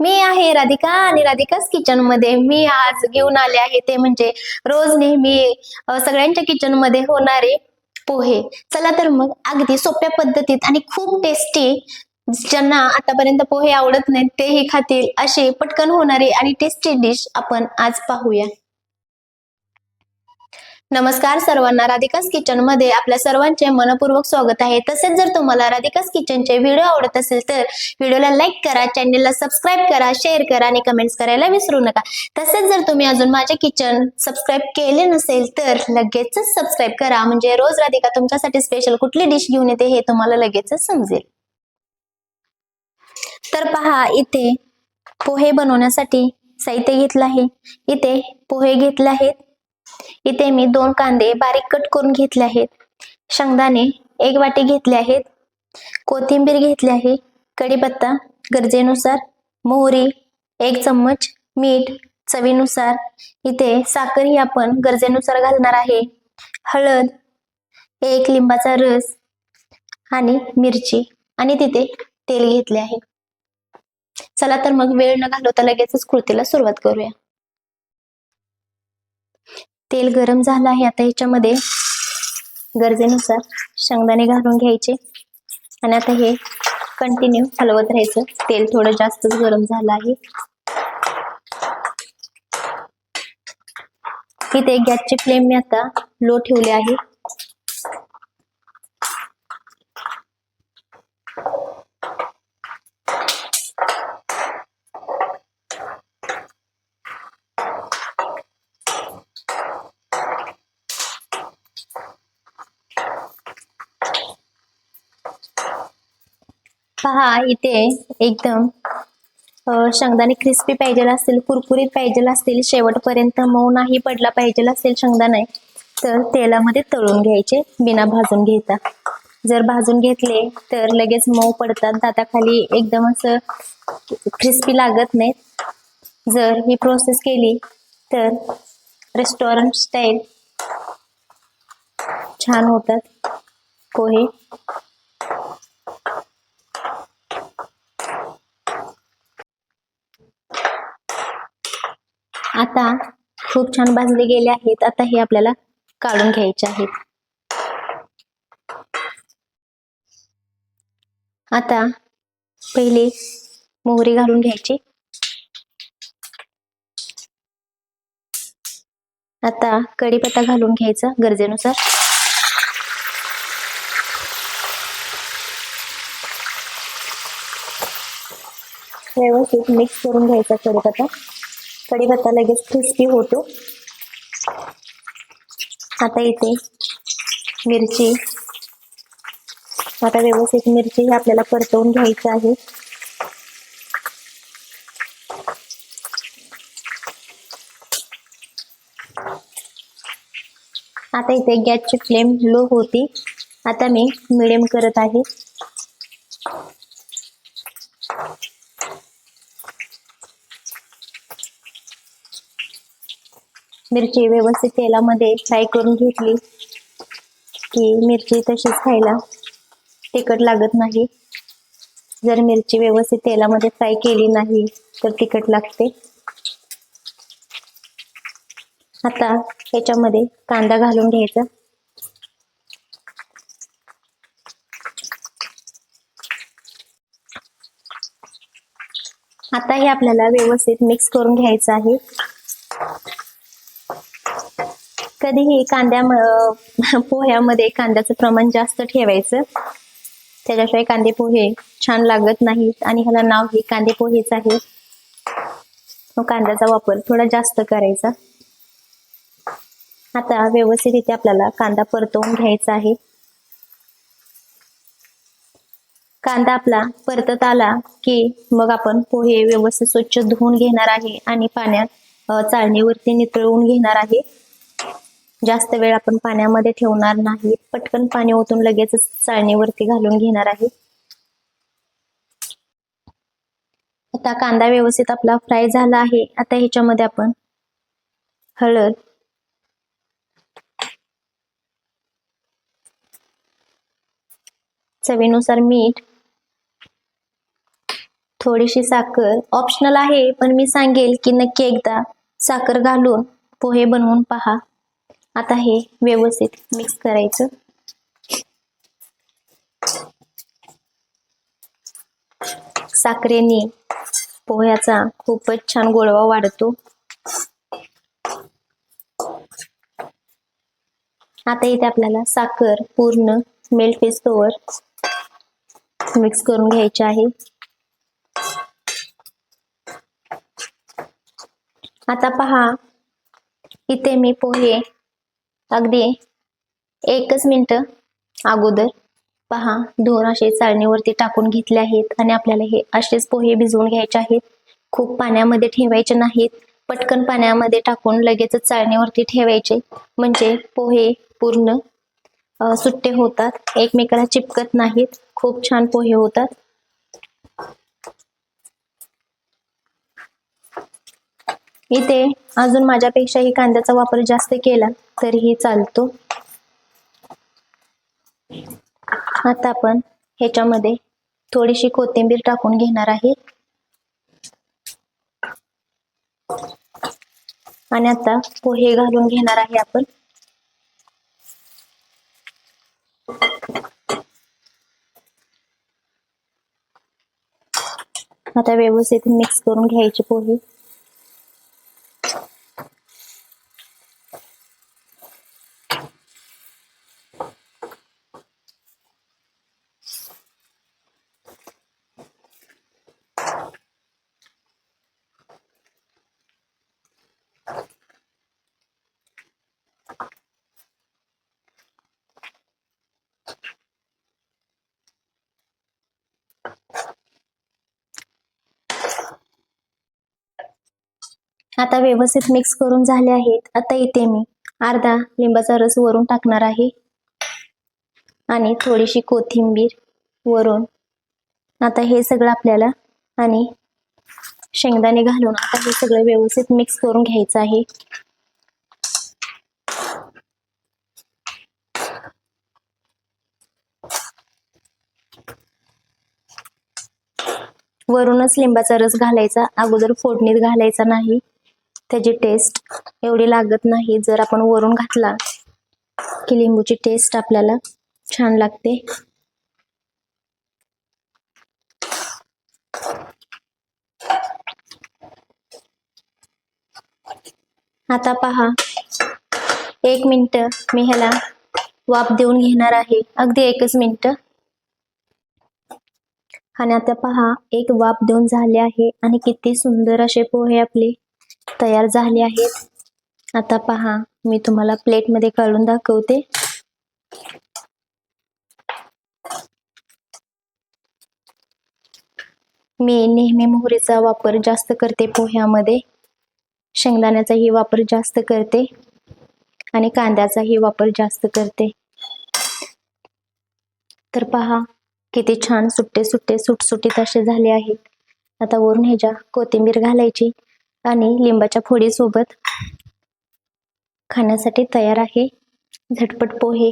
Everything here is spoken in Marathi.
मी आहे राधिका आणि राधिकाच किचनमध्ये. मी आज घेऊन आले आहे ते म्हणजे रोज नेहमी सगळ्यांच्या किचनमध्ये होणारे पोहे. चला तर मग अगदी सोप्या पद्धतीत आणि खूप टेस्टी ज्यांना आतापर्यंत पोहे आवडत नाहीत तेही खातील असे पटकन होणारे आणि टेस्टी डिश आपण आज पाहूया. नमस्कार सर्वांना राधिकास किचनमध्ये आपल्या सर्वांचे मनपूर्वक स्वागत आहे. तसेच जर तुम्हाला राधिकास किचनचे व्हिडिओ आवडत असेल तर व्हिडिओला लाईक करा चॅनेलला सबस्क्राईब करा शेअर करा आणि कमेंट्स करायला विसरू नका. तसेच जर तुम्ही अजून माझे किचन सबस्क्राईब केले नसेल तर लगेचच सबस्क्राईब करा. म्हणजे रोज राधिका तुमच्यासाठी स्पेशल कुठली डिश घेऊन येते हे तुम्हाला लगेचच समजेल. तर पहा इथे पोहे बनवण्यासाठी साहित्य घेतलं आहे. इथे पोहे घेतले आहेत. इथे मी दोन कांदे बारीक कट करून घेतले आहेत. शेंगदाणे एक वाटी घेतले आहेत. कोथिंबीर घेतली आहे. कढीपत्ता गरजेनुसार मोहरी एक चम्मच मीठ चवीनुसार. इथे साखर ही आपण गरजेनुसार घालणार आहे. हळद एक लिंबाचा रस आणि मिरची आणि तिथे तेल घेतले आहे. चला तर मग वेळ न घालवता लगेचच कृतीला सुरुवात करूया. तेल गरम झालं आहे आता ह्याच्यामध्ये. गरजेनुसार शेंगदाणे घालून घ्यायचे. आणि आता हे कंटिन्यू हलवत राहायचं. तेल थोडं जास्तच गरम झालं आहे. इथे गॅसची फ्लेम मी आता लो ठेवली आहे. पहा इथे एकदम. शेंगदाणे क्रिस्पी पाहिजे असतील कुरकुरीत पाहिजे असतील शेवटपर्यंत मऊ नाही पडला पाहिजे असेल शेंगदाणे तर तेलामध्ये तळून घ्यायचे बिना भाजून घेता. जर भाजून घेतले तर लगेच मऊ पडतात दाताखाली एकदम असं क्रिस्पी लागत नाहीत. जर ही प्रोसेस केली तर रेस्टॉरंट स्टाईल छान होतात. पोहे. आता खूप छान भाजले गेले आहेत. आता हे आपल्याला काढून घ्यायचे आहेत. आता पहिले मोहरी घालून घ्यायची. आता कढीपत्ता घालून घ्यायचा गरजेनुसार. व्यवस्थित मिक्स करून घ्यायचा कढीपत्ता. कढीपत्ता लगेच क्रिस्पी होतो. आता इथे मिरची. आता व्यवस्थित मिरची ही आपल्याला परतवून घ्यायची आहे. आता इथे गॅसची फ्लेम लो होती. आता मी मिडियम करत आहे. मिरची व्यवस्थित तेलामध्ये फ्राय करून घेतली. की मिरची तशीच खायला तिखट लागत नाही. जर मिरची व्यवस्थित तेलामध्ये फ्राय केली नाही तर तिखट लागते. आता याच्यामध्ये कांदा घालून घ्यायचा. आता हे आपल्याला व्यवस्थित मिक्स करून घ्यायचं आहे. कधीही कांद्या पोह्यामध्ये कांद्याचं प्रमाण जास्त ठेवायचं. त्याच्याशिवाय कांदे पोहे छान लागत नाहीत आणि ह्याला नाव हे कांदे पोहेच आहे. मग कांद्याचा वापर थोडा जास्त करायचा. आता व्यवस्थित आपल्याला कांदा परतवून घ्यायचा आहे. कांदा आपला परतत आला की मग आपण पोहे व्यवस्थित स्वच्छ धुवून घेणार आहे आणि पाण्यात चाळणीवरती नितळवून घेणार आहे. जास्त वेळ आपण पाण्यामध्ये ठेवणार नाही. पटकन पाणी ओतून लगेच चाळणीवरती घालून घेणार आहे. आता कांदा व्यवस्थित आपला फ्राय झाला आहे. आता ह्याच्यामध्ये आपण हळद चवीनुसार मीठ थोडीशी साखर. ऑप्शनल आहे पण मी सांगेल की नक्की एकदा साखर घालून पोहे बनवून पहा. आता हे व्यवस्थित मिक्स करायचं. साखरेने पोह्याचा खूपच छान गोडवा वाढतो. आता इथे आपल्याला साखर पूर्ण मेल्ट होईस्तोवर मिक्स करून घ्यायचे आहे. आता पहा इथे मी पोहे अगदी. एकच मिनिट. अगोदर पहा दोन असे चाळणीवरती टाकून घेतले आहेत आणि आपल्याला हे असेच पोहे भिजवून घ्यायचे आहेत. खूप पाण्यामध्ये ठेवायचे नाहीत. पटकन पाण्यामध्ये टाकून लगेचच चाळणीवरती ठेवायचे. म्हणजे पोहे पूर्ण सुट्टे होतात. एकमेकाला चिपकत नाहीत. खूप छान पोहे होतात. इथे अजून माझ्यापेक्षाही कांद्याचा वापर जास्त केला तरीही चालतो. आता आपण ह्याच्यामध्ये थोडीशी कोथिंबीर टाकून घेणार आहे. आणि आता पोहे घालून घेणार आहे आपण. आता व्यवस्थित मिक्स करून घ्यायचे पोहे. आता व्यवस्थित मिक्स करून झाले आहेत. आता इथे मी अर्धा लिंबाचा रस वरून टाकणार आहे. आणि थोडीशी कोथिंबीर वरून. आता हे सगळं आपल्याला आणि शेंगदाणे घालून आता हे सगळं व्यवस्थित मिक्स करून घ्यायचं आहे. वरूनच लिंबाचा रस घालायचा. अगोदर फोडणीत घालायचा नाही. त्याची टेस्ट एवढी लागत नाही. जर आपण वरून घातला की लिंबूची टेस्ट आपल्याला छान लागते. आता पहा एक मिनिट मी ह्याला वाफ देऊन घेणार आहे. अगदी एकच मिनिट. आणि आता पहा एक वाफ देऊन झाले आहे. आणि किती सुंदर असे पोहे आपले. तयार झाले आहेत. आता पहा मी तुम्हाला प्लेटमध्ये काढून दाखवते. मी नेहमी मोहरीचा वापर जास्त करते पोह्यामध्ये. शेंगदाण्याचाही वापर जास्त करते. आणि कांद्याचाही वापर जास्त करते. तर पहा किती छान सुट्टे सुट्टे सुटसुटीत असे झाले आहेत. आता वरून ह्याच्या कोथिंबीर घालायची आणि लिंबाच्या फोडीसोबत खाण्यासाठी तयार आहे. झटपट पोहे.